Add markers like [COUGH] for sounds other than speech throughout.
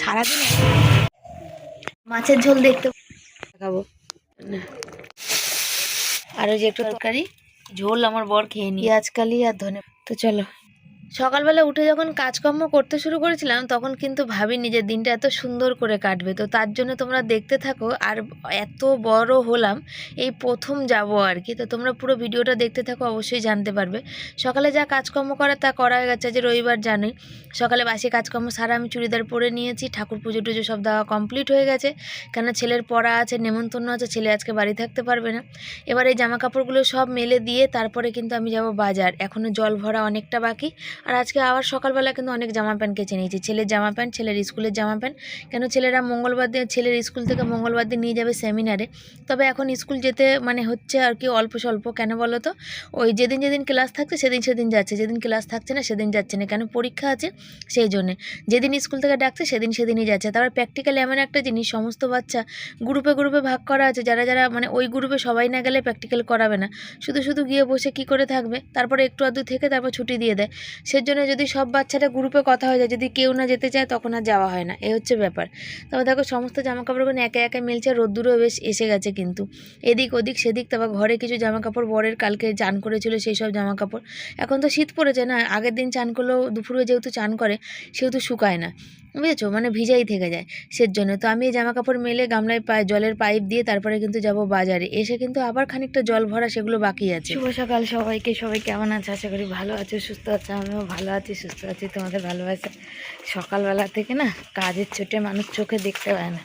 সারাদিন মাছের ঝোল দেখতে খাব আর ওই যে একটু তরকারি ঝোল আমার বর খেয়ে নি আজকালই আর ধনে তো চলো। সকালবেলা উঠে যখন কাজকর্ম করতে শুরু করেছিলাম, তখন কিন্তু ভাবিনি যে দিনটা এত সুন্দর করে কাটবে। তো তার জন্য তোমরা দেখতে থাকো, আর এত বড় হলাম, এই প্রথম যাব আর কি। তো তোমরা পুরো ভিডিওটা দেখতে থাকো, অবশ্যই জানতে পারবে। সকালে যা কাজকর্ম করা তা করা হয়ে গেছে যে রবিবার জানোই। সকালে বাসি কাজকর্ম সারা আমি চুড়িদার পরে নিয়েছি, ঠাকুর পুজো টুজো সব দেওয়া কমপ্লিট হয়ে গেছে। কেন ছেলের পড়া আছে, নেমন্তন্ন আছে, ছেলে আজকে বাড়ি থাকতে পারবে না। এবার এই জামা কাপড়গুলো সব মেলে দিয়ে তারপরে কিন্তু আমি যাব বাজার। এখনও জল ভরা অনেকটা বাকি। আর আজকে আবার সকালবেলা কিন্তু অনেক জামা প্যান্ট কেচে নিয়েছি। ছেলের জামা প্যান্ট, ছেলের স্কুলের জামা প্যান্ট। কেন ছেলেরা মঙ্গলবার দিন, ছেলের স্কুল থেকে মঙ্গলবার দিন নিয়ে যাবে সেমিনারে। তবে এখন স্কুল যেতে মানে হচ্ছে আর কি অল্প স্বল্প। কেন বলো তো? ওই যেদিন যেদিন ক্লাস থাকছে সেদিন সেদিন যাচ্ছে। যেদিন ক্লাস থাকছে না সেদিন যাচ্ছে না। কেন পরীক্ষা আছে সেই জন্যে। যেদিন স্কুল থেকে ডাকছে সেদিন সেদিনই যাচ্ছে। তারপর প্র্যাকটিক্যাল এমন একটা জিনিস, সমস্ত বাচ্চা গ্রুপে গ্রুপে ভাগ করা আছে। যারা যারা মানে ওই গ্রুপে সবাই না গেলে প্র্যাকটিক্যাল করাবে না। শুধু শুধু গিয়ে বসে কি করে থাকবে? তারপরে একটু আধটু থেকে তারপর ছুটি দিয়ে দেয়। সেজন্য যদি সব বাচ্চারা গ্রুপে কথা হয়ে যায়, যদি কেউ না যেতে চায়, তখন আর যাওয়া হয় না। এ হচ্ছে ব্যাপার। তবে দেখো, সমস্ত জামা কাপড়গুলো একে একে মিলছে রোদ্দুরও বেশ এসে গেছে কিন্তু। এদিক ওদিক, সেদিক তারপর ঘরে কিছু জামা কাপড় বরের কালকে চান করেছিল, সেই সব জামা কাপড় এখন তো শীত পড়েছে না, আগের দিন চান করলেও দুপুরে যেহেতু চান করে, সেহেতু শুকায় না। বুঝেছ? মানে ভিজাই থেকে যায়। সের জন্য তো আমি জামা কাপড় মেলে গামলায় পাই জলের পাইপ দিয়ে তারপরে কিন্তু যাব বাজারে। এসে কিন্তু আবার খানিকটা জল ভরা সেগুলো বাকি আছে। শুভ সকাল সবাইকে। সবাই কেমন আছে? আশা করি ভালো আছে, সুস্থ আছে, আমিও ভালো আছি, সুস্থ আছি, তোমাদের ভালোবাসা। সকালবেলা থেকে না কাজের চোটে মানুষ চোখে দেখতে পায় না।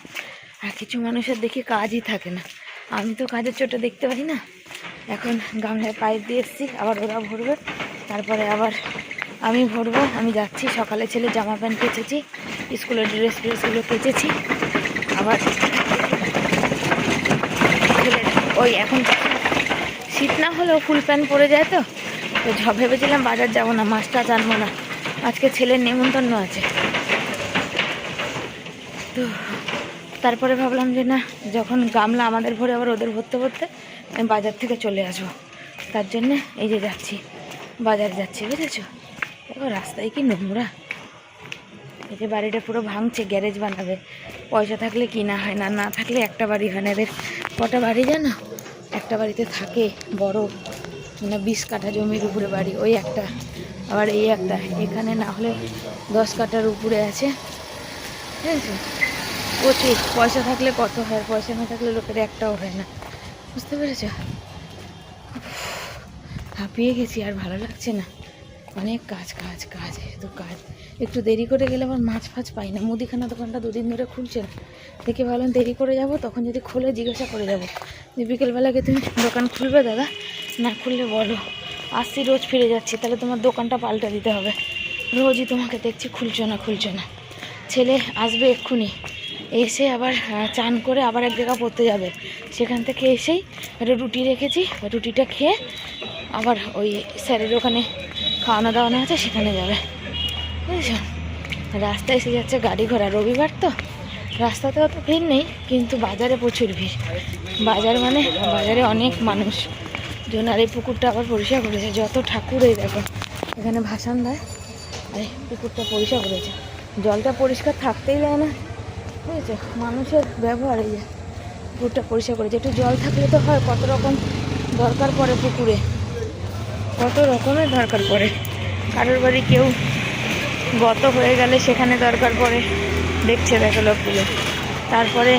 আর কিছু মানুষের দেখি কাজই থাকে না। আমি তো কাজের চোটে দেখতে পাই না। এখন গামলায় পাইপ দিয়ে এসেছি, আবার ওরা ভরবে। তারপরে আবার আমি ভরবো, আমি যাচ্ছি, সকালে ছেলে জামা প্যান্ট কেচেছি। স্কুলের ড্রেস ফ্রেসগুলো কেচেছি। আবার ওই এখন শীত না হলেও ফুল প্যান্ট পরে যায় তো তো ভেবেছিলাম বাজার যাব না, মাছটা জানব না। আজকে ছেলের নেমন্তন্ন আছে। তো তারপরে ভাবলাম যে না, যখন গামলা আমাদের ভরে আবার ওদের ভরতে ভরতে আমি বাজার থেকে চলে আসব। তার জন্যে এই যে যাচ্ছি, বাজার যাচ্ছি, বুঝেছ? দেখো রাস্তায় কি নোংরা? এই বাড়িটা পুরো ভাঙছে, গ্যারেজ বানাবে। পয়সা থাকলে কিনা হয় না না থাকলে একটা বাড়ি হয় না। এদের কটা বাড়ি জানো? একটা বাড়িতে থাকে বড় মানে বিশ কাঠা জমির উপরে বাড়ি, ওই একটা। আবার এই একটা। এখানে না হলে দশ কাঠার উপরে আছে। ঠিক আছে? প্রচুর। পয়সা থাকলে কত হয়? পয়সা না থাকলে লোকের একটাও হয় না। বুঝতে পেরেছ? হাঁপিয়ে গেছি, আর ভালো লাগছে না। অনেক কাজ কাজ কাজ, শুধু কাজ। একটু দেরি করে গেলে আবার মাছ ফাছ পাই না। মুদিখানা দোকানটা দুদিন ধরে খুলছে দেখে ভাবলাম দেরি করে যাব, তখন যদি খুলে জিজ্ঞাসা করে যাব। যে বিকেলবেলাকে তুমি দোকান খুলবে দাদা? না খুললে বলো। আসছি, রোজ ফিরে যাচ্ছি। তাহলে তোমার দোকানটা পাল্টে দিতে হবে। রোজই তোমাকে দেখছি, খুলছো না খুলছো না। ছেলে আসবে এক্ষুনি। এসে আবার চান করে আবার এক জায়গা পড়তে যাবে। সেখান থেকে এসেই একটা রুটি রেখেছি। রুটিটা খেয়ে আবার ওই স্যারের ওখানে খাওয়ানো দাওয়ানো আছে, সেখানে যাবে। বুঝেছ রাস্তায় এসে যাচ্ছে গাড়ি ঘোড়া। রবিবার তো? রাস্তাতে অত ভিড় নেই, কিন্তু বাজারে প্রচুর ভিড়। বাজার মানে বাজারে অনেক মানুষ। জন্য আর এই পুকুরটা আবার পরিষ্কার করেছে। যত ঠাকুর এই দেখো, এখানে ভাসান দেয়। আর এই পুকুরটা পরিষ্কার করেছে। জলটা পরিষ্কার থাকতেই দেয় না। বুঝেছ? মানুষের ব্যবহার এই যে পুকুরটা পরিষ্কার করেছে। একটু জল থাকলে তো হয়, কত রকম দরকার পড়ে পুকুরে। কত রকমের দরকার পড়ে। কারোর বাড়ি কেউ গত হয়ে গেলে সেখানে দরকার পড়ে। দেখছে, দেখো লোকগুলো। তারপরে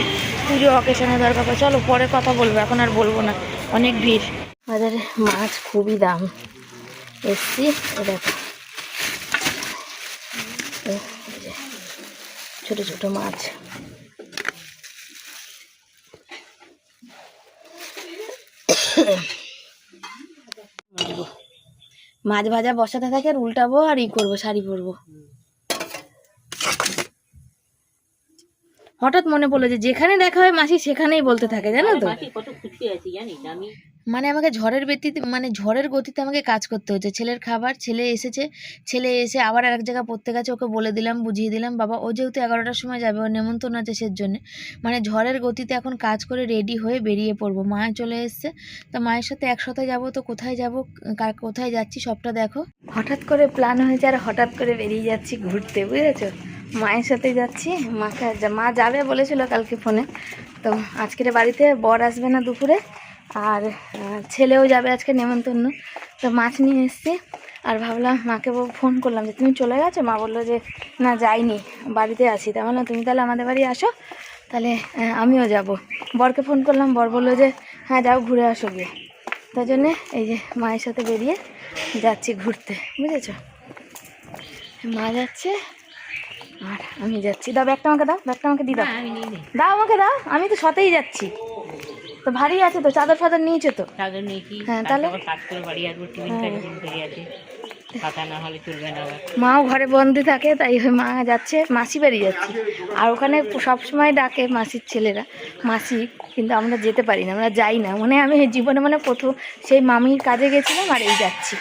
পুজো অকেশনে দরকার পড়ে। চলো, পরে কথা বলব। এখন আর বলব না। অনেক ভিড়। বাজারে মাছ খুবই দাম। এসছি দেখো। ছোট ছোট মাছ। মাছ ভাজা বসাতে থাকে আর উল্টাবো আর ই করব, শাড়ি পরবো। হঠাৎ মনে পড়ল যে যেখানে দেখা হয় মাসি সেখানেই বলতে থাকে জানো তো? কত খুশি আছি জানিস আমি মানে আমাকে ঝড়ের গতিতে মানে ঝড়ের গতিতে আমাকে কাজ করতে হচ্ছে ছেলের খাবার ছেলে এসেছে ছেলে এসে আবার আরেক জায়গায় পড়তে গেছে ওকে বলে দিলাম বুঝিয়ে দিলাম বাবা ও যেহেতু এগারোটার সময় যাবে ওর নেমন্তন্ন আছে সের জন্য মানে ঝড়ের গতিতে এখন কাজ করে রেডি হয়ে বেরিয়ে পড়ব। মা চলে এসছে তো মায়ের সাথে একসাথে যাব তো কোথায় যাব কার কোথায় যাচ্ছি সবটা দেখো। হঠাৎ করে প্ল্যান হয়েছে আর হঠাৎ করে বেরিয়ে যাচ্ছি ঘুরতে বুঝেছ? মায়ের সাথে যাচ্ছি। মাকে মা যাবে বলেছিল কালকে ফোনে। তো আজকের বাড়িতে বর আসবে না দুপুরে, আর ছেলেও যাবে আজকে নেমন্তন্ন। তো মাছ নিয়ে এসেছি, আর ভাবলাম মাকে ফোন করলাম যে, তুমি চলে গেছো? মা বলল যে, না, যাইনি, বাড়িতে আছি। তা বললাম, তুমি তাহলে আমাদের বাড়ি আসো, তাহলে আমিও যাব। বরকে ফোন করলাম, বর বলল যে হ্যাঁ যাও, ঘুরে আসো গিয়ে। তার জন্যে এই যে মায়ের সাথে বেরিয়ে যাচ্ছি ঘুরতে, বুঝেছ? মা যাচ্ছে আর আমি যাচ্ছি। দাও ব্যাগটা আমাকে দাও ব্যাগটা আমাকে দিয়ে দাও। নিই। দাও আমাকে দাও আমি তো সাথেই যাচ্ছি। তো ভারী আছে তো চাদর ফাদর নিয়েছো তো? চাদর নিয়েছি হ্যাঁ, তাহলে? বাড়ি আসব টিফিন হ্যাঁ। আছে মাও ঘরে বন্দি থাকে তাই ওই মা যাচ্ছে মাসি বাড়ি যাচ্ছে। আর ওখানে সবসময় ডাকে মাসির ছেলেরা। মাসি কিন্তু আমরা যেতে পারি না আমরা যাই না। মানে আমি জীবনে মানে প্রথম সেই মামির কাজে গেছিলাম আর এই যাচ্ছি।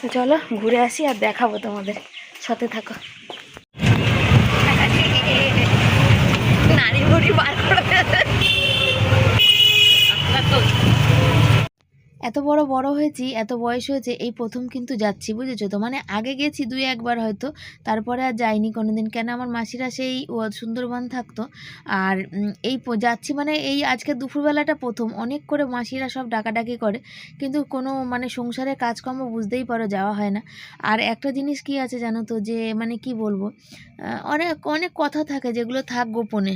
তো চলো ঘুরে আসি আর দেখাবো তোমাদের। সাথে থাকো নারী বুড়ি বার করে আপনার তো এত বড় বড় হয়েছি, এত বয়স হয়েছে, এই প্রথম কিন্তু যাচ্ছি, বুঝেছ তো? মানে আগে গেছি দুই, একবার হয়তো, তারপরে আর যাইনি কোনোদিন। কেন আমার মাসিরা সেই সুন্দরবন থাকতো। আর এই যাচ্ছি মানে এই আজকে দুপুরবেলাটা প্রথম। অনেক করে মাসিরা সব ডাকাডাকি করে, কিন্তু কোনো মানে সংসারের কাজকর্ম বুঝতেই পারো যাওয়া হয় না। আর একটা জিনিস কি আছে জানো তো, যে মানে কি বলব? অনেক অনেক কথা থাকে যেগুলো থাক গোপনে।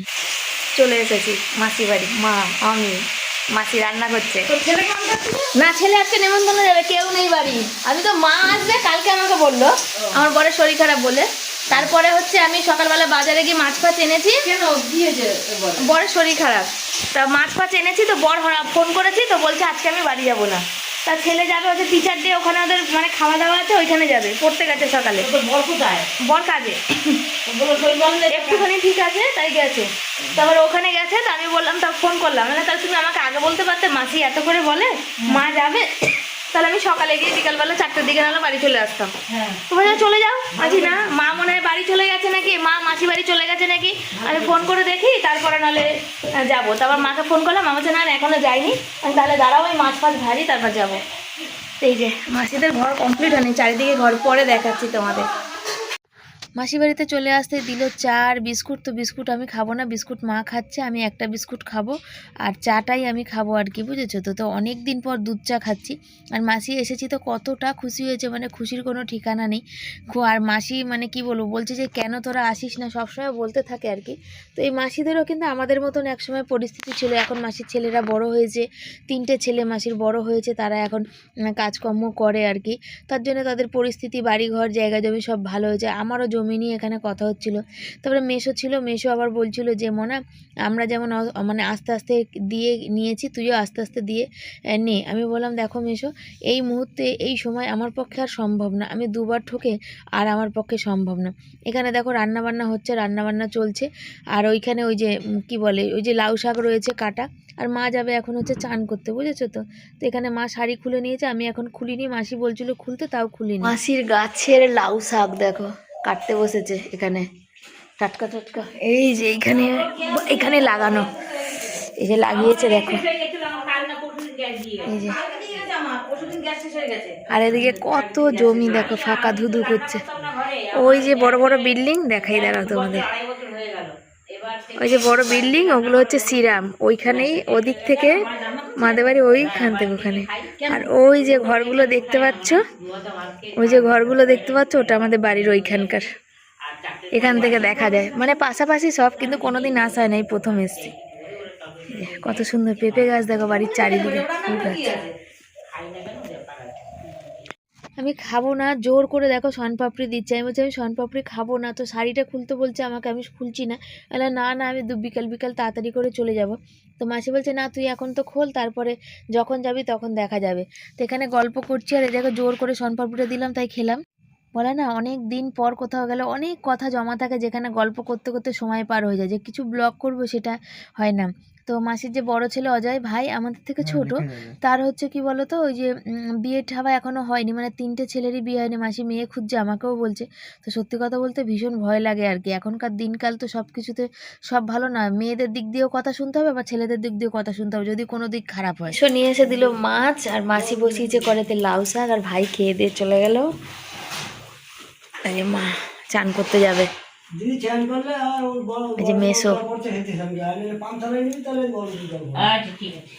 চলে এসেছি মাসি বাড়ি। মা, আমি। মাসি রান্না করছে। না ছেলে আজকে নেমন্তন্ন যাবে কেউ নেই বাড়ি। আমি তো মা আসবে কালকে আমাকে বলল। আমার বরের শরীর খারাপ বলে। তারপরে হচ্ছে আমি সকালবেলা বাজারে গিয়ে মাছ ফাছ এনেছি। বড় শরীর খারাপ। তা মাছ ফাছ এনেছি তো বড় ফোন করেছি তো বলছে আজকে আমি বাড়ি যাব না। তা ছেলে যাবে ওদের টিচার ডে ওখানে ওদের মানে খাওয়া দাওয়া আছে ওইখানে যাবে পড়তে গেছে সকালে। তোর বর কাজে। একটুখানি ঠিক আছে তাই গেছে। তারপর ওখানে গেছে তা আমি বললাম তা ফোন করলাম। মানে তাহলে তুমি আমাকে আগে বলতে পারতে? মাসি এত করে বলে মা যাবে? তাহলে আমি সকালে গিয়ে বিকালবেলা চারটের দিকে নাহলে বাড়ি চলে আসতাম। তোমার যা চলে যাও আছি না মা মনে হয় বাড়ি চলে গেছে নাকি? মা মাসি বাড়ি চলে গেছে নাকি? আমি ফোন করে দেখি তারপরে নাহলে যাব। তারপর মাকে ফোন করলাম মা বলছে না না, এখনও যাইনি। আমি তাহলে দাঁড়াও ওই মাছ ফাছ ভাজি তারপর যাব। এই যে মাসিদের ঘর কমপ্লিট হয়নি চারিদিকে ঘর পরে দেখাচ্ছি তোমাদের। মাসি বাড়িতে চলে আসতে দিল চা আর বিস্কুট, তো বিস্কুট আমি খাব না, বিস্কুট মা খাচ্ছে, আমি একটা বিস্কুট খাব আর চাটাই আমি খাব আর কি, বুঝেছ? তো তো অনেক দিন পর দুধ চা খাচ্ছি আর মাসি এসেছি তো কতটা খুশি হয়েছে মানে খুশির কোনো ঠিকানা নেই। আর মাসি মানে কি বলব, বলছে যে কেন তোরা আসিস না, সবসময় বলতে থাকে আর কি। তো এই মাসিদেরও কিন্তু আমাদের মতন একসময় পরিস্থিতি ছিল, এখন মাসির ছেলেরা বড় হয়েছে, তিনটে ছেলে মাসির বড় হয়েছে, তারা এখন কাজকর্ম করে আর কি। তার জন্য তাদের পরিস্থিতি, বাড়িঘর, জায়গা জমি সব ভালো হয়েছে, আমারও জমি নিয়ে এখানে কথা হচ্ছিল। তারপরে মেশো ছিল মেশো আবার বলছিল যে, মনা, আমরা যেমন মানে আস্তে আস্তে দিয়ে নিয়েছি, তুইও আস্তে আস্তে দিয়ে নে। আমি বললাম, দেখো মেশো এই মুহূর্তে, এই সময় আমার পক্ষে আর সম্ভব না। আমি দুবার ঠকে আর আমার পক্ষে সম্ভব না। এখানে দেখো রান্না বান্না হচ্ছে, রান্নাবান্না চলছে। আর ওইখানে ওই যে কি বলে, ওই যে লাউ শাক রয়েছে কাটা। আর মা যাবে এখন হচ্ছে চান করতে, বুঝেছ তো? তো এখানে মা শাড়ি খুলে নিয়েছে, আমি এখন খুলিনি। মাসি বলছিল, খুলতে, তাও খুলিনি। মাসির গাছের লাউ শাক, দেখো। কাটতে বসেছে এখানে। টাটকা টাটকা। এই যে এইখানে এখানে লাগানো। এই যে লাগিয়েছে দেখো। এই যে। আর এদিকে কত জমি দেখো ফাঁকা ধুধু করছে। ওই যে বড় বড় বিল্ডিং দেখাই দাঁড়াও তোমাদের। ওই যে বড় বিল্ডিং ওগুলো হচ্ছে সিরাম ওইখানেই ওদিক থেকে মাদের বাড়ি ওইখান থেকে ওখানে। আর ওই যে ঘরগুলো দেখতে পাচ্ছ, ওই যে ঘরগুলো দেখতে পাচ্ছ, ওটা আমাদের বাড়ির ওইখানকার। এখান থেকে দেখা যায়। মানে পাশাপাশি সব, কিন্তু কোনোদিন আসা হয় না এই প্রথম এসছি। কত সুন্দর পেঁপে গাছ দেখো, বাড়ির চারিদিকে। ফুল গাছ। আমি খাব না, জোর করে দেখো শনপাপড়ি দিচ্ছে। আমি বলছি, আমি শনপাপড়ি খাব না, তো শাড়িটা খুলতে বলছে আমাকে, আমি খুলছি না। বলে, না না, আমি দু বিকাল বিকাল তাড়াতাড়ি করে চলে যাব। তো মাসি বলছে, না, তুই এখন তো খোল, তারপরে যখন যাবি তখন দেখা যাবে। তো এখানে গল্প করছি, আর দেখো জোর করে শনপাপড়িটা দিলাম, তাই খেলাম। বলে, না, অনেক দিন পর কোথাও গেলে অনেক কথা জমা থাকে যেখানে গল্প করতে করতে সময় পার হয়ে যায়। যে কিছু ব্লগ করব সেটা হয় না। তো মাসির যে বড় ছেলে অজয় ভাই আমাদের থেকে ছোট তার হচ্ছে কি বলতো ওই যে বিয়ে ঠাবা এখনও হয়নি মানে তিনটে ছেলেরই বিয়ে হয়নি মাসি মেয়ে খুঁজছে আমাকেও বলছে। তো সত্যি কথা বলতে ভীষণ ভয় লাগে আর কি এখনকার দিনকাল তো সব কিছুতে সব ভালো না মেয়েদের দিক দিয়েও কথা শুনতে হবে বা ছেলেদের দিক দিয়েও কথা শুনতে হবে যদি কোনো দিক খারাপ হয়। সো নিয়ে এসে দিল মাছ আর মাসি বসিয়েছে করেতে লাউ শাক আর ভাই খেয়ে দিয়ে চলে গেল। মা চান করতে যাবে। আচ্ছা ঠিক আছে।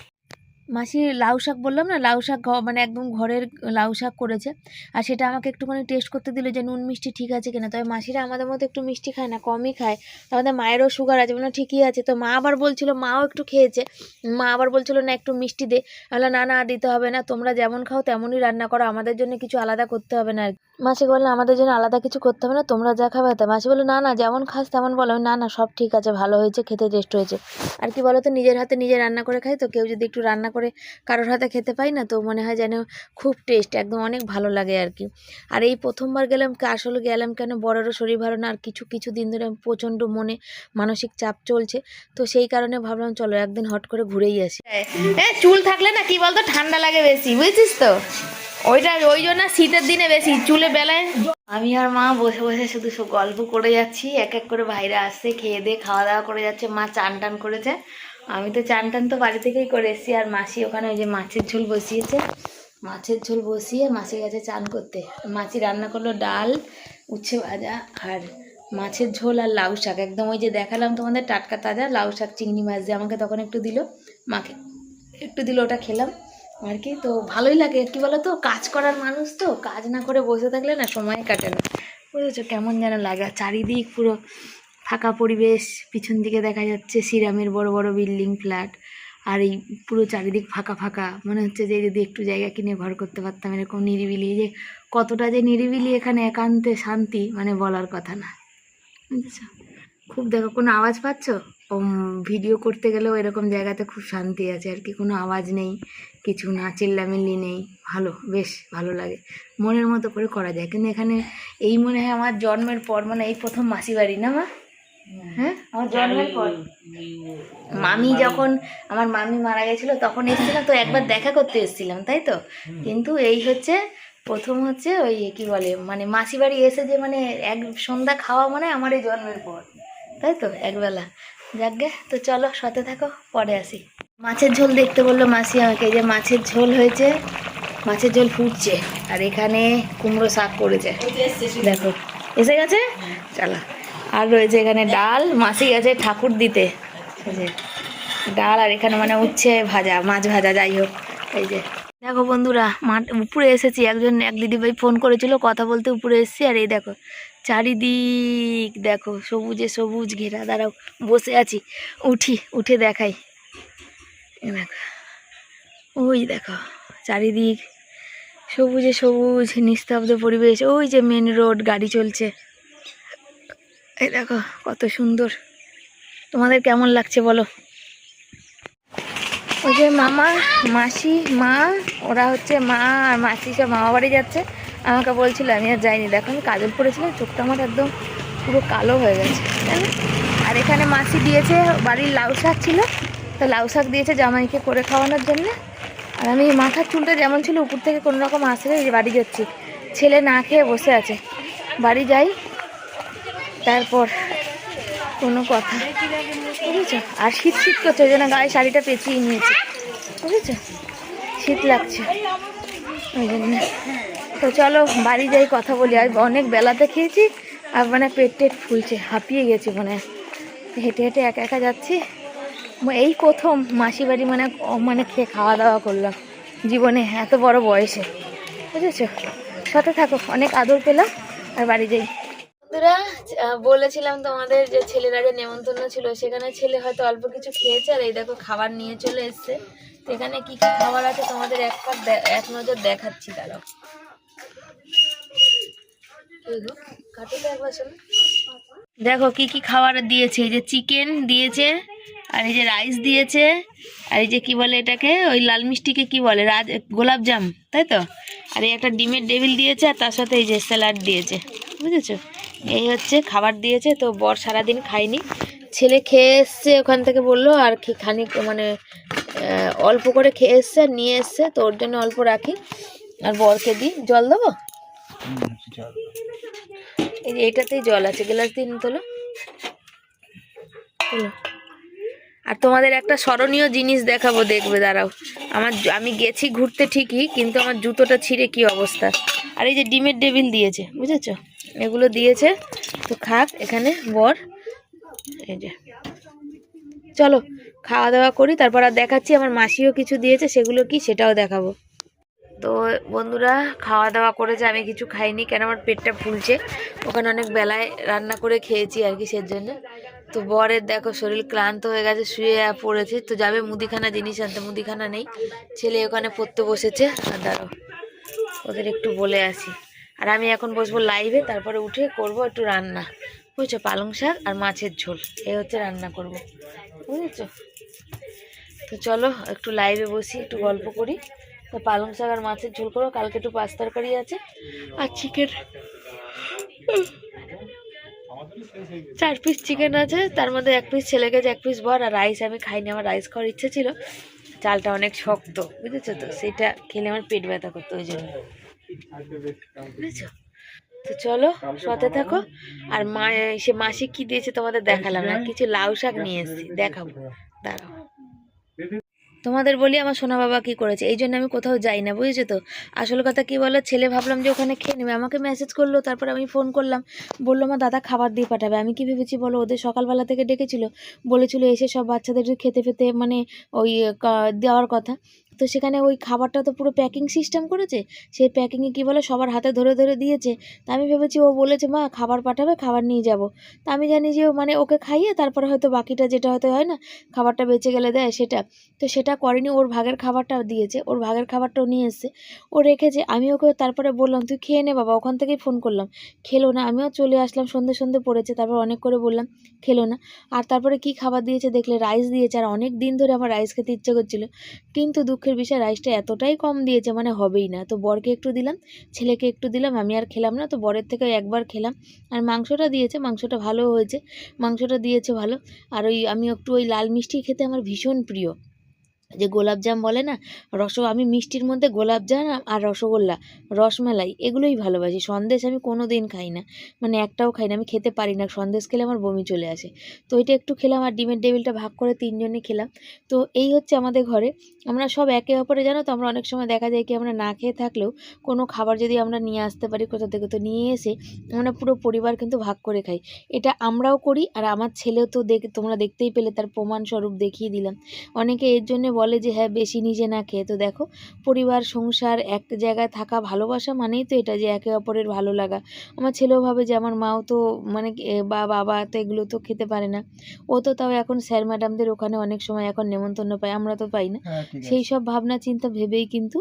মাসি লাউ শাক বললাম না? লাউ শাক মানে একদম ঘরের লাউ শাক করেছে। আর সেটা আমাকে একটুখানি টেস্ট করতে দিল যে নুন মিষ্টি ঠিক আছে কিনা। তবে মাসিরা আমাদের মতো একটু মিষ্টি খায় না কমই খায়। তো আমাদের মায়েরও সুগার আছে। মানে ঠিকই আছে। তো মা আবার বলছিল মাও একটু খেয়েছে। মা আবার বলছিল না একটু মিষ্টি দে। বললাম না না দিতে হবে না। তোমরা যেমন খাও তেমনই রান্না করো। আমাদের জন্য কিছু আলাদা করতে হবে না আর। মাসি বলল, আমাদের জন্য আলাদা কিছু করতে হবে না, তোমরা যা খাবে তা মাসি বলল, না না, যেমন খাস তেমন বলো। না না, সব ঠিক আছে, ভালো হয়েছে, খেতে টেস্ট হয়েছে। আর কি বলো তো নিজের হাতে নিজে রান্না করে খাই তো, কেউ যদি একটু রান্না করে কারোর হাতে খেতে পাই না, তো মনে হয় যেন খুব টেস্ট একদম অনেক ভালো লাগে আর কি। আর এই প্রথমবার গেলাম আসলে গেলাম কেন, বড়েরও শরীর ভালো না, আর কিছু কিছু দিন ধরে প্রচণ্ড মনে মানসিক চাপ চলছে, তো সেই কারণে ভাবলাম, চলো একদিন হট করে ঘুরেই আসি। চুল থাকলে না, কি বলতো, ঠান্ডা লাগে বেশি, বুঝছিস তো? ওইটা ওই জন্য শীতের দিনে বেশি, চুলে বেলায়। আমি আর মা বসে বসে শুধু সব গল্প করে যাচ্ছি, এক এক করে ভাইরা আসছে, খেয়ে দিয়ে খাওয়া দাওয়া করে যাচ্ছে, মা চান টান করেছে। আমি তো চান টান তো বাড়ি থেকেই করে এসেছি, আর মাসি ওখানে ওই যে মাছের ঝোল বসিয়েছে। মাছের ঝোল বসিয়ে মাসির কাছে চান করতে। মাছি রান্না করল ডাল, উচ্ছে ভাজা, আর মাছের ঝোল আর লাউ শাক। একদম ওই যে দেখালাম তোমাদের টাটকা তাজা লাউ শাক, চিংড়ি মাছ দিয়ে আমাকে তখন একটু দিল, মাকে একটু দিল, ওটা খেলাম। আর কি? তো ভালোই লাগে। কি বলো তো কাজ করার মানুষ তো। কাজ না করে বসে থাকলে না সময় কাটে না। বুঝেছ? কেমন যেন লাগে। আর চারিদিক পুরো ফাঁকা পরিবেশ। পিছন দিকে দেখা যাচ্ছে সিরামের বড় বড় বিল্ডিং, ফ্ল্যাট। আর এই পুরো চারিদিক ফাঁকা ফাঁকা। মনে হচ্ছে যে যদি একটু জায়গা কিনে ঘর করতে পারতাম, এরকম নিরিবিলি। যে কতটা যে নিরিবিলি এখানে একান্তে শান্তি মানে বলার কথা না। বুঝেছ? খুব দেখো, কোনো আওয়াজ পাচ্ছ? ভিডিও করতে গেলেও এরকম জায়গাতে খুব শান্তি আছে আর কি। কোনো আওয়াজ নেই, কিছু না, চিল্লামিল্লি নেই। ভালো, বেশ ভালো লাগে। মনের মতো করে করা যায়। কিন্তু এখানে এই মনে হয় আমার জন্মের পর মানে এই প্রথম মাসি বাড়ি না মা? হ্যাঁ? আমার জন্মের পর। মামি যখন, আমার মামি মারা গেছিল তখন এসেছিলাম তো একবার দেখা করতে এসেছিলাম, তাই তো? কিন্তু এই হচ্ছে প্রথম হচ্ছে ওই কি বলে মানে মাসি বাড়ি এসে যে মানে এক সন্ধ্যা খাওয়া মানে আমার এই জন্মের পর, তাই তো? একবেলা। যাকগে, তো চলো সাথে থাকো, পরে আসি। মাছের ঝোল দেখতে বলল মাসি আমাকে যে মাছের ঝোল হয়েছে, মাছের ঝোল ফুটছে, আর এখানে কুমড়ো শাক করেছে দেখো, এসে গেছে? চলো, আর রয়েছে এখানে ডাল, মাসি গেছে ঠাকুর দিতে। ডাল আর এখানে মানে উচ্ছে ভাজা, মাছ ভাজা, যাই হোক, এই যে। দেখো বন্ধুরা, মাঠ উপরে এসেছি, একজন এক দিদিভাই ফোন করেছিল, কথা বলতে উপরে এসেছি, আর এই দেখো, চারিদিক দেখো, সবুজে সবুজ ঘেরা, দাঁড়াও, বসে আছি, উঠি, উঠে দেখাই দেখো, ওই দেখো, চারিদিক, সবুজে সবুজ, নিস্তব্ধ পরিবেশ, ওই যে মেন রোড গাড়ি চলছে, এই দেখো, কত সুন্দর, তোমাদের কেমন লাগছে বলো? ওই যে মামা, মাসি, মা, ওরা হচ্ছে মা আর মাসি সব মামা বাড়ি যাচ্ছে। আমাকে বলছিল, আমি আর যাইনি। দেখো, আমি কাজল পড়েছিলাম চোখটা আমার একদম পুরো কালো হয়ে গেছে আর এখানে মাসি দিয়েছে, বাড়ির লাউ শাক ছিল, তো লাউ শাক দিয়েছে জামাইকে করে খাওয়ানোর জন্য। আর আমি মাথার চুলটা যেমন ছিল, উপর থেকে কোনো রকম আসলে বাড়ি যাচ্ছি। ছেলে না খেয়ে বসে আছে। বাড়ি যাই, তারপর কোনো কথা। বুঝেছ? আর শীত শীত করছে, ওই জন্য গায়ে শাড়িটা পেঁচিয়ে নিয়েছে। বুঝেছ? শীত লাগছে। ওই জন্য। তো চলো, বাড়ি যাই, কথা বলি। আর অনেক বেলাতে খেয়েছি, আর মানে পেট টেট ফুলছে, হাঁপিয়ে গেছি মানে হেঁটে হেঁটে একা একা যাচ্ছি। এই প্রথম মাসি বাড়ি মানে মানে খেয়ে খাওয়া দাওয়া করলাম জীবনে, এত বড় বয়সে। বুঝেছ? সাথে থাকো, অনেক আদর পেলাম, আর বাড়ি যাই। বন্ধুরা বলেছিলাম তোমাদের যে ছেলেরা যে নেমন্তন্ন ছিল, সেখানে ছেলে হয়তো অল্প কিছু খেয়েছে, আর এই দেখো খাবার নিয়ে চলে এসছে। তো এখানে কি কি খাবার আছে তোমাদের একবার দে- এক নজর দেখাচ্ছি, দাঁড়াও। দেখো কি কি খাবার দিয়েছে, এই যে চিকেন দিয়েছে, আর এই যে রাইস দিয়েছে, আর এই যে কি বলে এটাকে, ওই লাল মিষ্টিকে কি বলে, রাজ গোলাপ জাম, তাই তো? আর এই একটা ডিমের ডেবিল দিয়েছে, আর তার সাথে এই যে স্যালাড দিয়েছে, বুঝেছ? এই হচ্ছে খাবার দিয়েছে তো বর সারাদিন খায়নি। ছেলে খেয়ে এসছে ওখান থেকে বলল আর কি খানিক মানে অল্প করে খেয়ে এসছে আর নিয়ে এসছে তো ওর জন্য অল্প রাখি। আর বরকে দিই। জল দেবো? এই যে এটাতেই জল আছে গ্লাস দিন তোলো। তোলো। আর তোমাদের একটা স্মরণীয় জিনিস দেখাবো দেখবে দাঁড়াও। আমার আমি গেছি ঘুরতে ঠিকই কিন্তু আমার জুতোটা ছিঁড়ে কি অবস্থা। আর এই যে ডিমের ডেবিল দিয়েছে বুঝেছ? এগুলো দিয়েছে। তো খাক, এখানে বর। এই যে। চলো, খাওয়া দাওয়া করি, তারপর আর দেখাচ্ছি, আমার মাসিও কিছু দিয়েছে, সেগুলো কি সেটাও দেখাবো। তো বন্ধুরা, খাওয়া দাওয়া করেছে, আমি কিছু খাইনি, কেন আমার পেটটা ফুলছে। ওখানে অনেক বেলায় রান্না করে খেয়েছি আর কি সের জন্য তো বরের দেখো, শরীর ক্লান্ত হয়ে গেছে, শুয়ে পড়েছে। তো যাবে, মুদিখানা জিনিস আনতে, মুদিখানা নেই। ছেলে ওখানে পড়তে বসেছে। আর দাঁড়ো ওদের একটু বলে আসি। আর আমি এখন বসবো লাইভে তারপরে উঠে করব একটু রান্না। বুঝছ? পালং শাক আর মাছের ঝোল এই হচ্ছে রান্না করব। বুঝেছ? তো চলো, একটু লাইভে বসি, একটু গল্প করি। তো পালং শাক আর মাছের ঝোল করো, কালকে একটু পাঁচ তরকারি আছে আর চিকেন চার পিস চিকেন আছে, তার মধ্যে এক পিস ছেলে গেছে এক পিস বর আর রাইস আমি খাইনি, আমার রাইস খাওয়ার ইচ্ছে ছিল। চালটা অনেক শক্ত, বুঝেছ তো? সেটা খেলে আমার পেট ব্যথা করতো ওই জন্য। তো চলো, সাথে থাকো। আর মা, সে মাসি কি দিয়েছে তোমাদের দেখালাম না, কিছু লাউ শাক নিয়ে এসেছি, দেখাবো। দাঁড়াও। তোমাদের বলি আমার সোনা বাবা কি করেছে, এই জন্য আমি কোথাও যাই না, বুঝেছ তো? আসল কথা কি বলো, ছেলে ভাবলাম যে ওখানে খেয়ে নেবে, আমাকে মেসেজ করল, তারপর আমি ফোন করলাম। বলল আমার দাদা খাবার দিয়ে পাঠাবে। আমি কি ভেবেছি বলো, ওদের সকালবেলা থেকে ডেকেছিল, বলেছিল এসে সব বাচ্চাদের খেতে ফেতে মানে ওই দেওয়ার কথা। তো সেখানে ওই খাবারটা তো পুরো প্যাকিং সিস্টেম করেছে, সেই প্যাকিংয়ে কী বলে সবার হাতে ধরে ধরে দিয়েছে। তা আমি ভেবেছি ও বলেছে, মা, খাবার পাঠাবে, খাবার নিয়ে যাব। তা আমি জানি যে মানে ওকে খাইয়ে তারপরে হয়তো বাকিটা যেটা হয়তো হয় না, খাবারটা বেঁচে গেলে দেয় সেটা। তো সেটা করেনি, ওর ভাগের খাবারটা দিয়েছে, ওর ভাগের খাবারটাও নিয়ে এসছে। ও রেখেছে আমি ওকে তারপরে বললাম, তুই খেয়ে নে বাবা, ওখান থেকেই ফোন করলাম। খেলো না, আমিও চলে আসলাম, সন্ধে সন্ধে পড়েছে, তারপর অনেক করে বললাম, খেলো না। আর তারপরে কি খাবার দিয়েছে দেখলে? রাইস দিয়েছে, আর অনেক দিন ধরে আমার রাইস খেতে ইচ্ছে করছিল। কিন্তু দুঃখের বিষয় রাইসটা এতটাই কম দিয়েছে মানে হবেই না। তো বরকে একটু দিলাম, ছেলেকে একটু দিলাম, আমি আর খেলাম না, তো বরের থেকে একবার খেলাম। আর মাংসটা দিয়েছে, মাংসটা ভালো হয়েছে, মাংসটা দিয়েছে ভালো। আর ওই, আমি একটু ওই লাল মিষ্টি খেতে আমার ভীষণ প্রিয়। যে গোলাপজাম বলে না রস আমি মিষ্টির মধ্যে গোলাপজাম আর রসগোল্লা, রসমালাই, এগুলোই ভালোবাসি। সন্দেশ আমি কোনো দিন খাই না মানে একটাও খাই না, আমি খেতে পারি না, সন্দেশ খেলে আমার বমি চলে আসে। তো এটা একটু খেলাম আর ডিমের টেবিলটা ভাগ করে তিনজনে খেলাম। তো এই হচ্ছে আমাদের ঘরে, আমরা সব একে অপরে, জানো তো, আমরা অনেক সময় দেখা যায় কি আমরা না খেয়ে থাকলেও কোনো খাবার যদি আমরা নিয়ে আসতে পারি কোথা থেকে, তো নিয়ে এসে আমরা পুরো পরিবার কিন্তু ভাগ করে খাই। এটা আমরাও করি আর আমার ছেলেও তো দেখ, তোমরা দেখতেই পেলে, তার প্রমাণস্বরূপ দেখিয়ে দিলাম। অনেকে এর জন্য বলে যে হ্যাঁ বেশি নিজে না খেয়ে। তো দেখো পরিবার সংসার এক জায়গায় থাকা ভালোবাসা মানেই তো এটা যে একে অপরের ভালো লাগা। আমার ছেলেও ভাবে যে আমার মাও তো মানে বা বাবা তো এগুলো তো খেতে পারে না। ও তো তাও এখন স্যার ম্যাডামদের ওখানে অনেক সময় এখন নেমন্তন্ন পায় আমরা তো পাই না। সেই সব ভাবনা চিন্তা ভেবেই কিন্তু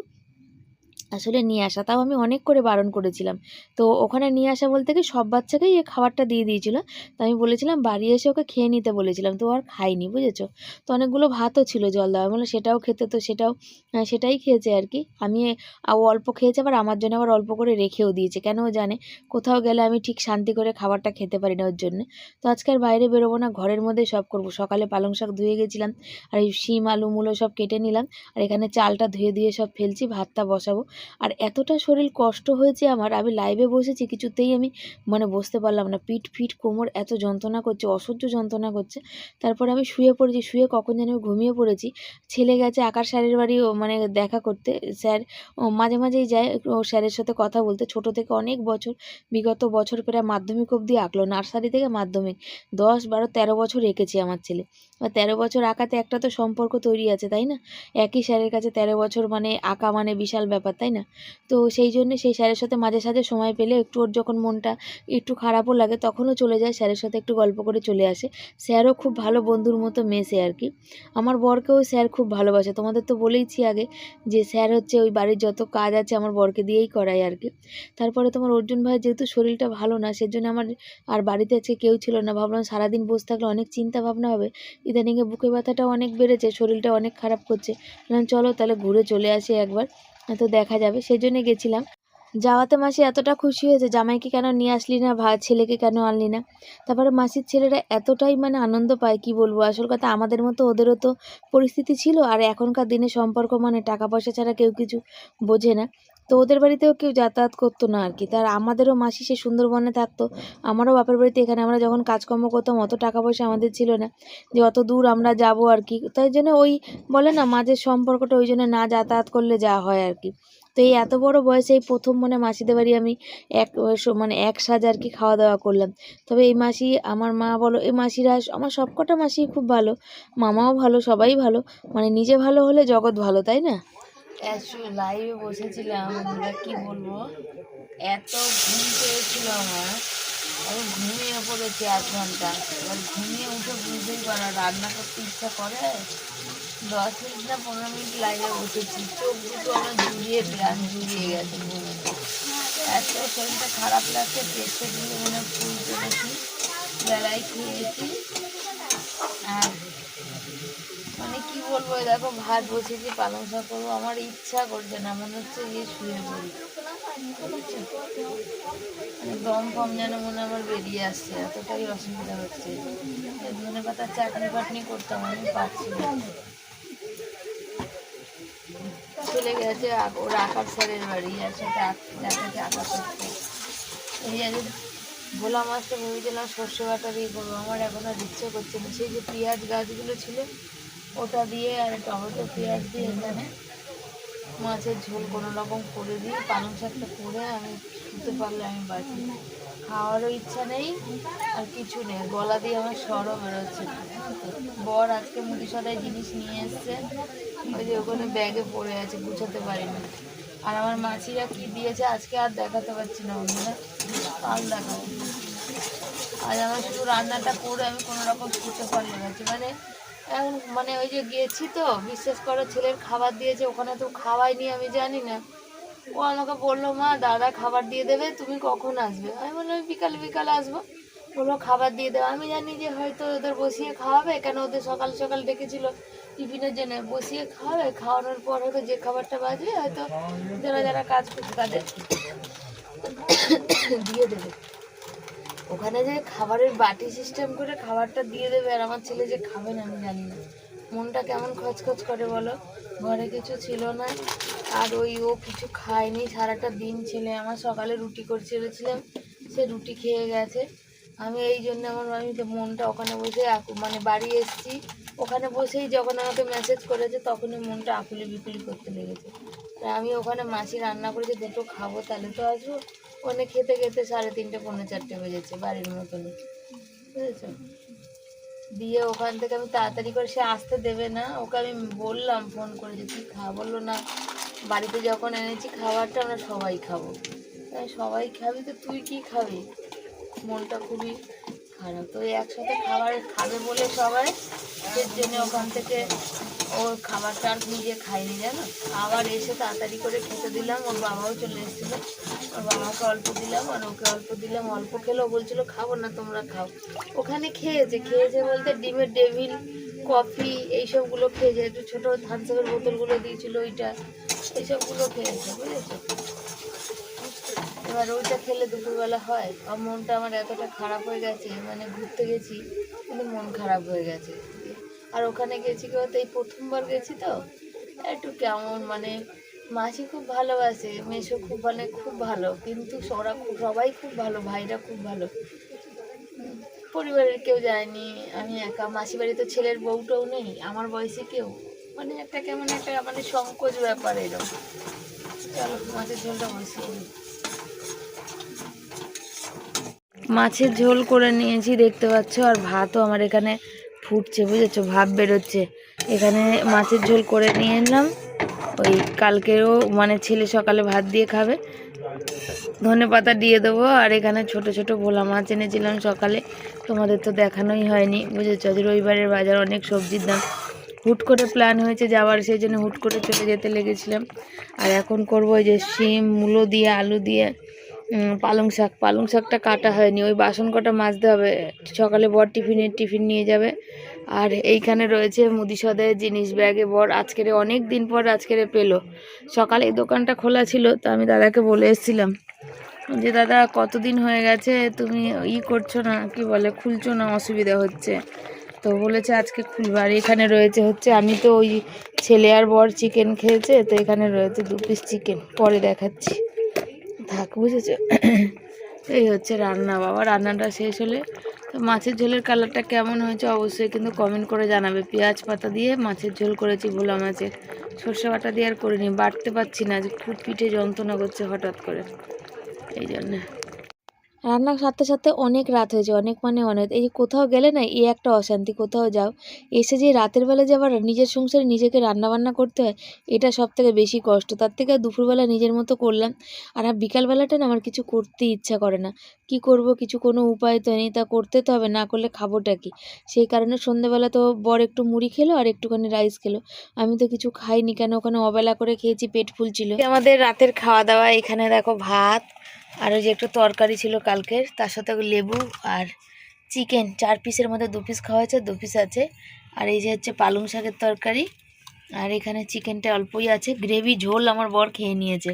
আসলে নিয়ে আসা। তাও আমি অনেক করে বারণ করেছিলাম। তো ওখানে নিয়ে আসা বলতে কি সব বাচ্চাকেই এই খাবারটা দিয়ে দিয়েছিল। তো আমি বলেছিলাম, বাড়ি এসে ওকে খেয়ে নিতে বলেছিলাম। তো আর খাইনি বুঝেছ? তো অনেকগুলো ভাতও ছিল জল দেওয়া। বলে সেটাও খেতে তো, সেটাও সেটাই খেয়েছে আর কি। আমি অল্প খেয়েছে, আবার আমার জন্য আবার অল্প করে রেখেও দিয়েছে। কেন ও জানে? কোথাও গেলে আমি ঠিক শান্তি করে খাবারটা খেতে পারি না ওর জন্য। তো আজকে আর বাইরে বেরোবো না, ঘরের মধ্যেই সব করব। সকালে পালং শাক ধুয়ে গেছিলাম, আর এই শিম, আলু, মূলো সব কেটে নিলাম, আর এখানে চালটা ধুয়ে ধুয়ে সব ফেলছি, ভাতটা বসাবো। আর এতটা শরীর কষ্ট হয়েছে আমার, আমি লাইভে বসেছি, কিছুতেই আমি মানে বসতে পারলাম না। পিঠ ফিট, কোমর এত যন্ত্রণা করছে, অসহ্য যন্ত্রণা করছে। তারপরে আমি শুয়ে পড়েছি, শুয়ে কখন যেন আমি ঘুমিয়ে পড়েছি। ছেলে গেছে আকার স্যারের বাড়ি মানে দেখা করতে। স্যার মাঝে মাঝেই যায় ও স্যারের সাথে কথা বলতে। ছোট থেকে অনেক বছর, বিগত বছর প্রায় মাধ্যমিক অবধি আঁকলো, নার্সারি থেকে মাধ্যমিক। দশ, বারো, তেরো বছর এঁকেছি আমার ছেলে। আর তেরো বছর আঁকাতে একটা তো সম্পর্ক তৈরি আছে, তাই না? একই স্যারের কাছে তেরো বছর মানে আঁকা মানে বিশাল ব্যাপার তাই না? তো সেই জন্যে সেই স্যারের সাথে মাঝে সাঝে সময় পেলে একটু ওর যখন মনটা একটু খারাপও লাগে তখনও চলে যায়, স্যারের সাথে একটু গল্প করে চলে আসে। স্যারও খুব ভালো বন্ধুর মতো মেশে আর কি। আমার বরকেও স্যার খুব ভালোবাসে। তোমাদের তো বলেইছি আগে যে স্যার হচ্ছে ওই বাড়ির যত কাজ আছে আমার বরকে দিয়েই করায় আর কি। তারপরে তোমার অর্জুন ভাই যেহেতু শরীরটা ভালো না, সেজন্য আমার আর বাড়িতে আজকে কেউ ছিল না। ভাবলাম সারাদিন বসে থাকলে অনেক চিন্তা ভাবনা হবে। ইদানিংয়ে বুকে ব্যথাটাও অনেক বেড়েছে, শরীরটা অনেক খারাপ করছে। চলো তাহলে ঘুরে চলে আসি একবার। তো দেখা যাবে সেই জন্যে গেছিলাম। যাওয়াতে মাসি এতটা খুশি হয়েছে, জামাইকে কেন নিয়ে আসলি না, ভা ছেলেকে কেন আনলি না? তারপরে মাসির ছেলেরা এতটাই মানে আনন্দ পায়, কি বলব? আসল কথা, আমাদের মতো ওদেরও তো পরিস্থিতি ছিল, আর এখনকার দিনে সম্পর্ক মানে টাকা পয়সা ছাড়া কেউ কিছু বোঝে না। তো ওদের বাড়িতেও কেউ যাতায়াত করতো না আর কি তার আমাদেরও মাসি সে সুন্দরবনে থাকতো। আমারও বাপের বাড়িতে এখানে আমরা যখন কাজকর্ম করতাম, অত টাকা পয়সা আমাদের ছিল না যে অত দূর আমরা যাব আর কি তাই জন্য ওই বলে না, মাঝের সম্পর্কটা ওই জন্য না যাতায়াত করলে যা হয় আর কি তো এই এত বড় বয়সে এই প্রথম মানে মাসিদের বাড়ি আমি এক মানে এক সাজ আর কি খাওয়া দাওয়া করলাম। তবে এই মাসি, আমার মা বলো, এই মাসিরা আমার সবকটা মাসি খুব ভালো। মামাও ভালো, সবাই ভালো। মানে নিজে ভালো হলে জগৎ ভালো, তাই না? লাইভে বসেছিলাম, আমরা কি বলব? এত ঘুম পেয়েছিল আমার। আমি ঘুমিয়ে পড়েছি আধ ঘণ্টা। এবার ঘুমিয়ে উঠে বুঝতেই পারো, রান্না করতে ইচ্ছা করে? দশ মিনিট না পনেরো মিনিট লাইভে বসেছি। চোখ দুটো আমার জুড়িয়ে প্রাণ জুড়িয়ে গেছে ঘুমে। এত শরীরটা খারাপ লাগছে, পেটটা দিয়ে মনে ফুল তুলেছি বেলায় খেয়েছি। আর মানে কি বলব দেখো ভাত বসেছি পালং শাক করব, আমার ইচ্ছা করছে না, মনে হচ্ছে যে শুয়ে পড়ি। মানে দম ফম যেন মনে আমার বেরিয়ে আসছে, এতটাই অসুবিধা হচ্ছে। ধনে পাতার চাটনি পাটনি করতাম আমি পারছি না। চলে গেছে ওর আকাশ স্যারের বাড়ি আর আক- দেখাচ্ছে আকাশ করতে এই যে ভোলা মাছটা ভেবেছিলাম সর্ষে বাটা দিয়ে করব, আমার এখন আর ইচ্ছে করছে না। সেই যে পেঁয়াজ গাছগুলো ছিল ওটা দিয়ে আর টমেটো পেঁয়াজ দিয়ে এখানে মাছের ঝোল কোনো রকম করে দিয়ে পালং শাকটা করে আমি শুতে পারলে আমি বাঁচি। খাওয়ারও ইচ্ছা নেই আর কিছু নেই। গলা দিয়ে আমার সরও বেরোচ্ছে। বর আজকে মুদি সদায় জিনিস নিয়ে এসছে। ওই যে ওখানে ব্যাগে পড়ে আছে, গুছাতে পারিনি। আর আমার মাছিরা কি দিয়েছে আজকে আর দেখাতে পারছি না বন্ধুরা কাল দেখাবো। আজ আমার শুধু রান্নাটা করে আমি কোনো রকম শুতে পারলে গেছি মানে এখন মানে ওই যে গেছি তো, বিশ্বাস করে ছেলের খাবার দিয়েছে, ওখানে তো খাওয়াইনি আমি জানি না। ও আমাকে বলল, মা, দাদা খাবার দিয়ে দেবে, তুমি কখন আসবে? আমি বললাম বিকালে বিকালে আসব। বলল, খাবার দিয়ে দেবে। আমি জানি যে হয়তো ওদের বসিয়ে খাওয়াবে, কেন ওদের সকাল সকাল ডেকেছিল টিফিনের জন্য। বসিয়ে খাওয়াবে, খাওয়ানোর পর হয়তো যে খাবারটা বাজবে, হয়তো যারা যারা কাজ করছে তাদের [COUGHS] দিয়ে দেবে। ওখানে যে খাবারের বাটি সিস্টেম করে খাবারটা দিয়ে দেবে আর আমার ছেলে যে খাবে না, আমি জানি না। মনটা কেমন খচখচ করে বলো? ঘরে কিছু ছিল না, আর ওই ও কিছু খায়নি। সারাটা দিন ছেলে আমার সকালে রুটি করে ছেড়েছিলাম সে রুটি খেয়ে গেছে। আমি এই জন্য আমার আমি মনটা ওখানে বসে মানে বাড়ি এসেছি। ওখানে বসেই যখন আমাকে মেসেজ করেছে, তখনই মনটা আকুলি বিকুলি করতে লেগেছে। তা আমি ওখানে মাছি রান্না করেছে, দুটো খাব, তাহলে তো আসব। ওখানে খেতে খেতে সাড়ে তিনটে, পৌনে চারটে বেজেছে বাড়ির মতনই বুঝেছ? দিয়ে ওখান থেকে আমি তাড়াতাড়ি করে সে আসতে দেবে না। ওকে আমি বললাম, ফোন করে যে, তুই খা, বলল, না, বাড়িতে যখন এনেছি খাবারটা আমরা সবাই খাব। সবাই খাবি তো, তুই কি খাবি? মনটা খুবই খারাপ। তো একসাথে খাবার খাবে বলে সবাই, এর জন্য ওখান থেকে ওর খাবারটা আর নিজে খাইনি, জানো? আবার এসে তাড়াতাড়ি করে খেতে দিলাম, ওর বাবাও চলে এসেছিল। ওর বাবাকে অল্প দিলাম আর ওকে অল্প দিলাম, অল্প খেলেও বলছিল, খাব না, তোমরা খাও। ওখানে খেয়েছে খেয়েছে বলতে ডিমের ডেভিল কফি, এইসবগুলো খেয়েছে। একটু ছোটো থামসাপের বোতলগুলো দিয়েছিল ওইটা, এইসবগুলো খেয়েছে, বুঝেছ? এবার ওইটা খেলে দুপুরবেলা হয়। আর মনটা আমার এতটা খারাপ হয়ে গেছে মানে ঘুরতে গেছি, কিন্তু মন খারাপ হয়ে গেছে। আর ওখানে গেছি কি বলতো, এই প্রথমবার গেছি তো, একটু কেমন মানে মাসি খুব ভালোবাসে, মেসো খুব মানে খুব ভালো, কিন্তু ওরা খুব, সবাই খুব ভালো, ভাইরা খুব ভালো। পরিবারের কেউ যায়নি, আমি একা মাসি বাড়ি তো ছেলের বউটাও নেই, আমার বয়সে কেউ মানে একটা কেমন একটা মানে সংকোচ ব্যাপার এরকম। চলো, মাছের ঝোলটা নিই মাছের ঝোল করে নিয়েছি, দেখতে পাচ্ছ, আর ভাতও আমার এখানে ফুটছে, বুঝেছ? ভাব বেরোচ্ছে। এখানে মাছের ঝোল করে নিয়ে এলাম। ওই কালকেও মানে ছেলে সকালে ভাত দিয়ে খাবে। ধনে পাতা দিয়ে দেবো। আর এখানে ছোট ছোট ভোলা মাছ এনেছিলাম সকালে। তোমাদের তো দেখানোই হয়নি, বুঝেছ? আজ রবিবারের বাজার, অনেক সবজির দাম। হুট করে প্ল্যান হয়েছে যাওয়ার, সেই জন্য হুট করে চলে যেতে লেগেছিলাম। আর এখন করব ওই যে শিম, মূলো দিয়ে, আলু দিয়ে। পালং শাক। পালং শাকটা কাটা হয়নি। ওই বাসন কটা মাজতে হবে। সকালে বর টিফিনের টিফিন নিয়ে যাবে। আর এইখানে রয়েছে মুদি সদায়ের জিনিস ব্যাগে বর। আজকের অনেক দিন পর আজকের পেল। সকালে এই দোকানটা খোলা ছিল, তো আমি দাদাকে বলে এসেছিলাম। যে, দাদা, কতদিন হয়ে গেছে? তুমি ই করছ না, কি বলে, খুলছো না, অসুবিধা হচ্ছে? তো বলেছে, আজকে খুলবে। আর এখানে রয়েছে হচ্ছে, আমি তো ওই ছেলে আর বর চিকেন খেয়েছে, তো এখানে রয়েছে দু পিস চিকেন পরে দেখাচ্ছি। বুঝেছ এই হচ্ছে রান্না, বাবা রান্নাটা শেষ হলে তো মাছের ঝোলের কালারটা কেমন হয়েছে অবশ্যই কিন্তু কমেন্ট করে জানাবে। পেঁয়াজ পাতা দিয়ে মাছের ঝোল করেছি ভোলা মাছের। সর্ষে বাটা দিয়ে আর করিনি বাড়তে পারছি না যে খুব পিঠে যন্ত্রণা করছে হঠাৎ করে। এই জন্যে। রান্না সাথে সাথে অনেক রাত হয়েছে অনেক মানে অনেক। এই যে কোথাও গেলে না, এই একটা অশান্তি, কোথাও যাও। এসে যে রাতের বেলা যে আবার নিজের সংসারে নিজেকে রান্না বান্না করতে হয়, এটা সব থেকে বেশি কষ্ট। তার থেকে দুপুরবেলা নিজের মতো করলাম, আর বিকালবেলাটা না আমার কিছু করতে ইচ্ছা করে না। কি করব, কিছু কোনো উপায় তো নেই, তা করতে তো হবে, না করলে খাবোটা কি? সেই কারণে সন্ধ্যেবেলা তো বর একটু মুড়ি খেলো আর একটুখানি রাইস খেলো। আমি তো কিছু খাইনি, কেন ওখানে অবেলা করে খেয়েছি, পেট ফুল ছিল আমাদের রাতের খাওয়া দাওয়া এখানে দেখো ভাত আর ওই যে একটু তরকারি ছিল কালকের, তার সাথে লেবু আর চিকেন, চার পিসের মধ্যে দু পিস খাওয়া হয়েছে, দু পিস আছে। আর এই যে হচ্ছে পালং শাকের তরকারি, আর এখানে চিকেনটা অল্পই আছে। গ্রেভি ঝোল আমার বর খেয়ে নিয়েছে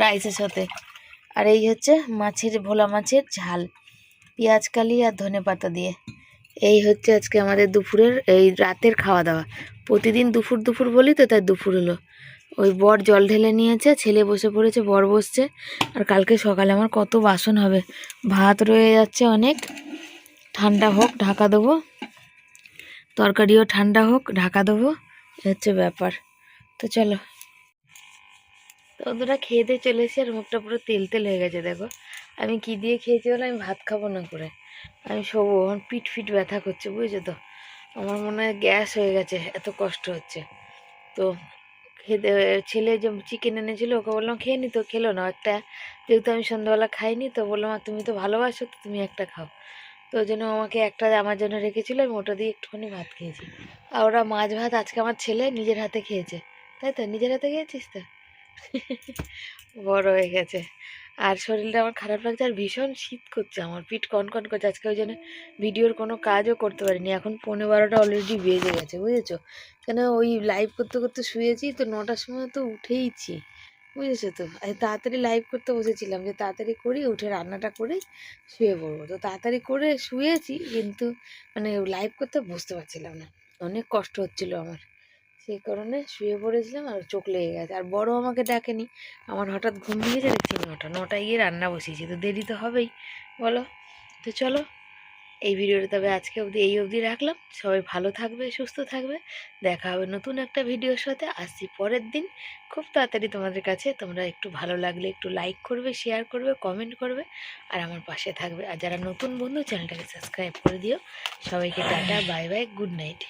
রাইসের সাথে। আর এই হচ্ছে মাছের ভোলা মাছের ঝাল, পেঁয়াজ কালি আর ধনে পাতা দিয়ে। এই হচ্ছে আজকে আমাদের দুপুরের, এই রাতের খাওয়া দাওয়া। প্রতিদিন দুপুর দুপুর বলি তো, তাই দুপুর হলো। ওই বর জল ঢেলে নিয়েছে, ছেলে বসে পড়েছে, বর বসছে। আর কালকে সকালে আমার কত বাসন হবে। ভাত রয়ে যাচ্ছে অনেক। ঠান্ডা হোক, ঢাকা দেবো। তরকারিও ঠান্ডা হোক, ঢাকা দেবো। হচ্ছে ব্যাপার। তো চলো। ওরা খেয়ে দিয়ে চলে আর মুখটা পুরো তেল তেল হয়ে গেছে, দেখো। আমি কি দিয়ে খেয়েছি বলে? আমি ভাত খাব না করে। আমি শোবো, আমার পিঠ ফিট ব্যথা করছে, বুঝেছ তো? আমার মনে হয় গ্যাস হয়ে গেছে, এত কষ্ট হচ্ছে। তো খেতে ছেলে যে চিকেন এনেছিল, ওকে বললাম, খেয়ে নি তো, খেলো না। একটা, যেহেতু আমি সন্ধ্যাবেলা খাইনি, তো বললাম, "আর তুমি তো ভালোবাসো, তো তুমি একটা খাও। তো ওই জন্য আমাকে একটা আমার জন্য রেখেছিলো, আমি ওটা দিয়ে একটুখানি ভাত খেয়েছি। আর ওরা মাছ ভাত আজকে আমার ছেলে নিজের হাতে খেয়েছে। তাই তো? নিজের হাতে খেয়েছিস তো? [LAUGHS] বড় হয়ে গেছে। আর শরীরটা আমার খারাপ লাগছে আর ভীষণ শীত করছে আমার, পিঠ কনকন করছে। আজকে ওই জন্য ভিডিওর কোনো কাজও করতে পারিনি। এখন পৌনে বারোটা অলরেডি বেজে গেছে, বুঝেছ? কেন ওই লাইভ করতে করতে শুয়েছি তো নটার সময় তো উঠেইছি, বুঝেছ তো? তাড়াতাড়ি লাইভ করতে বসেছিলাম যে তাড়াতাড়ি করি, উঠে রান্নাটা করে শুয়ে পড়ব। তো তাড়াতাড়ি করে শুয়েছি কিন্তু মানে লাইভ করতে বসতে পারছিলাম না, অনেক কষ্ট হচ্ছিল আমার। সেই কারণে শুয়ে পড়েছিলাম আর চোখ লেগে গেছে। আর বড় আমাকে ডাকেনি আমার হঠাৎ ঘুম ভেঙেছে দেখছি নটা, নটায় গিয়ে রান্না বসিয়েছি। তো দেরি তো হবেই। বলো? তো চলো, এই ভিডিওটা তবে আজকে অবধি, এই অবধি রাখলাম। সবাই ভালো থাকবে, সুস্থ থাকবে। দেখা হবে নতুন একটা ভিডিওর সাথে। আসছি পরের দিন। খুব তাড়াতাড়ি তোমাদের কাছে। তোমরা একটু ভালো লাগলে একটু লাইক করবে শেয়ার করবে কমেন্ট করবে আর আমার পাশে থাকবে। আর যারা নতুন বন্ধু চ্যানেলটাকে সাবস্ক্রাইব করে দিও। সবাইকে tata bye bye good night